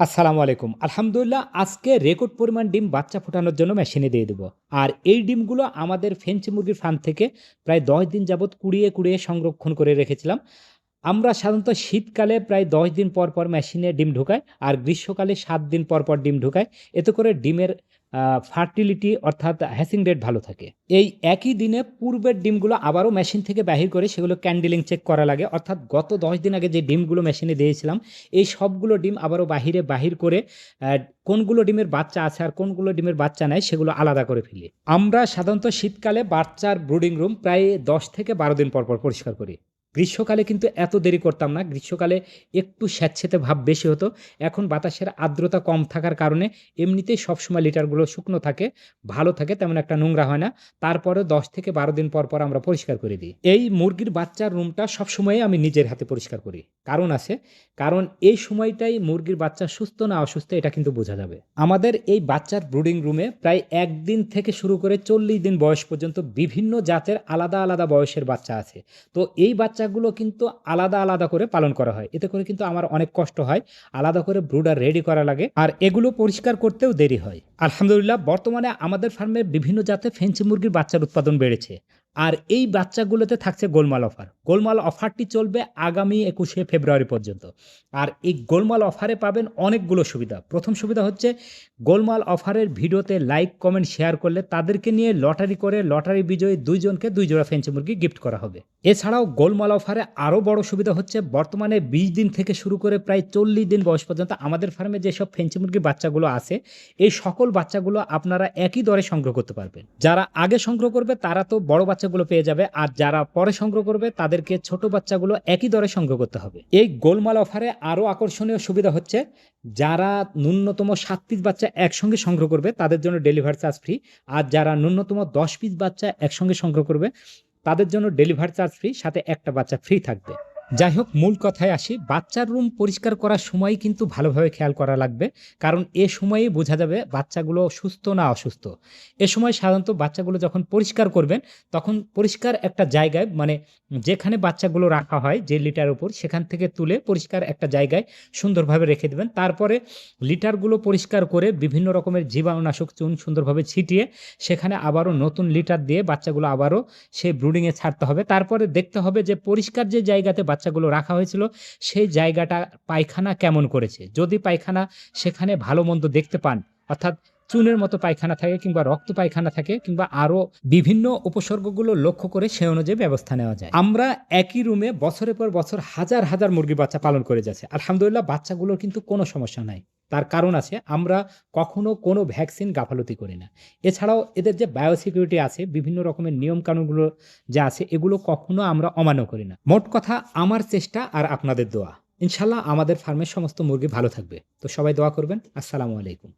আসসালামু আলাইকুম। আলহামদুলিল্লাহ, আজকে রেকর্ড পরিমাণ ডিম বাচ্চা ফোটানোর জন্য মেশিনে দিয়ে দেবো। আর এই ডিমগুলো আমাদের ফেঞ্চি মুরগির ফার্ম থেকে প্রায় দশ দিন যাবত কুড়িয়ে কুড়িয়ে সংরক্ষণ করে রেখেছিলাম। আমরা সাধারণত শীতকালে প্রায় দশ দিন পর পর মেশিনে ডিম ঢুকাই, আর গ্রীষ্মকালে সাত দিন পর পর ডিম ঢুকাই। এতে করে ডিমের ফার্টিলিটি অর্থাৎ হ্যাসিং রেট ভালো থাকে। এই একই দিনে পূর্বের ডিমগুলো আবারও মেশিন থেকে বাহির করে সেগুলো ক্যান্ডেলিং চেক করা লাগে। অর্থাৎ গত দশ দিন আগে যে ডিমগুলো মেশিনে দিয়েছিলাম, এই সবগুলো ডিম আবারও বাহিরে বাহির করে কোনগুলো ডিমের বাচ্চা আছে আর কোনগুলো ডিমের বাচ্চা নেয় সেগুলো আলাদা করে ফেলি। আমরা সাধারণত শীতকালে বাচ্চার ব্রুডিং রুম প্রায় দশ থেকে বারো দিন পর পর পরিষ্কার করি। গ্রীষ্মকালে কিন্তু এত দেরি করতাম না। গ্রীষ্মকালে একটু স্যাঁতসেঁতে ভাব বেশি হতো। এখন বাতাসের আর্দ্রতা কম থাকার কারণে এমনিতেই সবসময় লিটারগুলো শুকনো থাকে, ভালো থাকে, তেমন একটা নোংরা হয় না। তারপরে দশ থেকে বারো দিন পর পর আমরা পরিষ্কার করে দিই। এই মুরগির বাচ্চার রুমটা সবসময় আমি নিজের হাতে পরিষ্কার করি। কারণ আছে, কারণ এই সময়টাই মুরগির বাচ্চা সুস্থ না অসুস্থ, এটা কিন্তু বোঝা যাবে। আমাদের এই বাচ্চার ব্রুডিং রুমে প্রায় একদিন থেকে শুরু করে চল্লিশ দিন বয়স পর্যন্ত বিভিন্ন জাতের আলাদা আলাদা বয়সের বাচ্চা আছে। তো এই বাচ্চাগুলো কিন্তু আলাদা আলাদা করে পালন করা হয়। এতে করে কিন্তু আমার অনেক কষ্ট হয়। আলাদা করে ব্রুডার রেডি করা লাগে। আর এগুলো পরিষ্কার করতেও দেরি হয়। আলহামদুলিল্লাহ, বর্তমানে আমাদের ফার্মে বিভিন্ন জাতের ফেন্সি মুরগির বাচ্চার উৎপাদন বেড়েছে। আর এই বাচ্চাগুলোতে থাকছে গোলমাল অফার। গোলমাল অফারটি চলবে আগামী একুশে ফেব্রুয়ারি পর্যন্ত। আর এই গোলমাল অফারে পাবেন অনেকগুলো সুবিধা। প্রথম সুবিধা হচ্ছে, গোলমাল অফারের ভিডিওতে লাইক, কমেন্ট, শেয়ার করলে তাদেরকে নিয়ে লটারি করে লটারি বিজয়ী দুইজনকে দুই জোড়া ফেন্সি মুরগি গিফট করা হবে। এছাড়াও গোলমাল অফারে আরও বড় সুবিধা হচ্ছে, বর্তমানে বিশ দিন থেকে শুরু করে প্রায় চল্লিশ দিন বয়স পর্যন্ত আমাদের ফার্মে যেসব ফেন্সি মুরগির বাচ্চাগুলো আছে, এই সকল বাচ্চাগুলো আপনারা একই দরে সংগ্রহ করতে পারবেন। যারা আগে সংগ্রহ করবে, তারা তো বড় বাচ্চাগুলো পেয়ে যাবে। আর যারা পরে সংগ্রহ করবে, তাদেরকে ছোট বাচ্চাগুলো একই দরে সংগ্রহ করতে হবে। এই গোলমাল অফারে আরও আকর্ষণীয় সুবিধা হচ্ছে, যারা ন্যূনতম সাত পিস বাচ্চা একসঙ্গে সংগ্রহ করবে, তাদের জন্য ডেলিভারি চার্জ ফ্রি। আর যারা ন্যূনতম দশ পিস বাচ্চা একসঙ্গে সংগ্রহ করবে, তাদের জন্য ডেলিভারি চার্জ ফ্রি, সাথে একটা বাচ্চা ফ্রি থাকবে। যাই হোক মূল কথায় আসি, বাচ্চার রুম পরিষ্কার করার সময় কিন্তু ভালোভাবে খেয়াল করা লাগবে, কারণ এ সময়েই বোঝা যাবে বাচ্চাগুলো সুস্থ না অসুস্থ। এ সময় সাধারণত বাচ্চাগুলো যখন পরিষ্কার করবেন, তখন পরিষ্কার একটা জায়গায় মানে যেখানে বাচ্চাগুলো রাখা হয়, যে লিটার উপর, সেখান থেকে তুলে পরিষ্কার একটা জায়গায় সুন্দরভাবে রেখে দেবেন। তারপরে লিটারগুলো পরিষ্কার করে বিভিন্ন রকমের জীবাণুনাশক চুন সুন্দরভাবে ছিটিয়ে, সেখানে আবারও নতুন লিটার দিয়ে বাচ্চাগুলো আবারও সেই ব্রুডিংয়ে ছাড়তে হবে। তারপরে দেখতে হবে যে পরিষ্কার যে জায়গাতে বাচ্চাগুলো রাখা হয়েছিল, সেই জায়গাটা পায়খানা কেমন করেছে? যদি পায়খানা সেখানে ভালো মন্দ দেখতে পান, অর্থাৎ চুনের মতো পায়খানা থাকে কিংবা রক্ত পায়খানা থাকে কিংবা আরও বিভিন্ন উপসর্গগুলো লক্ষ্য করে সে অনুযায়ী ব্যবস্থা নেওয়া যায়। আমরা একই রুমে বছরের পর বছর হাজার হাজার মুরগি বাচ্চা পালন করে যাচ্ছে। আলহামদুলিল্লাহ, বাচ্চাগুলোর কিন্তু কোনো সমস্যা নাই। তার কারণ আছে, আমরা কখনো কোনো ভ্যাকসিন গাফালতি করি না। এছাড়াও এদের যে বায়োসিকিউরিটি আছে, বিভিন্ন রকমের নিয়ম কানুনগুলো যা আছে, এগুলো কখনো আমরা অমান্য করি না। মোট কথা, আমার চেষ্টা আর আপনাদের দোয়া। ইনশাল্লাহ আমাদের ফার্মের সমস্ত মুরগি ভালো থাকবে। তো সবাই দোয়া করবেন। আসসালামু আলাইকুম।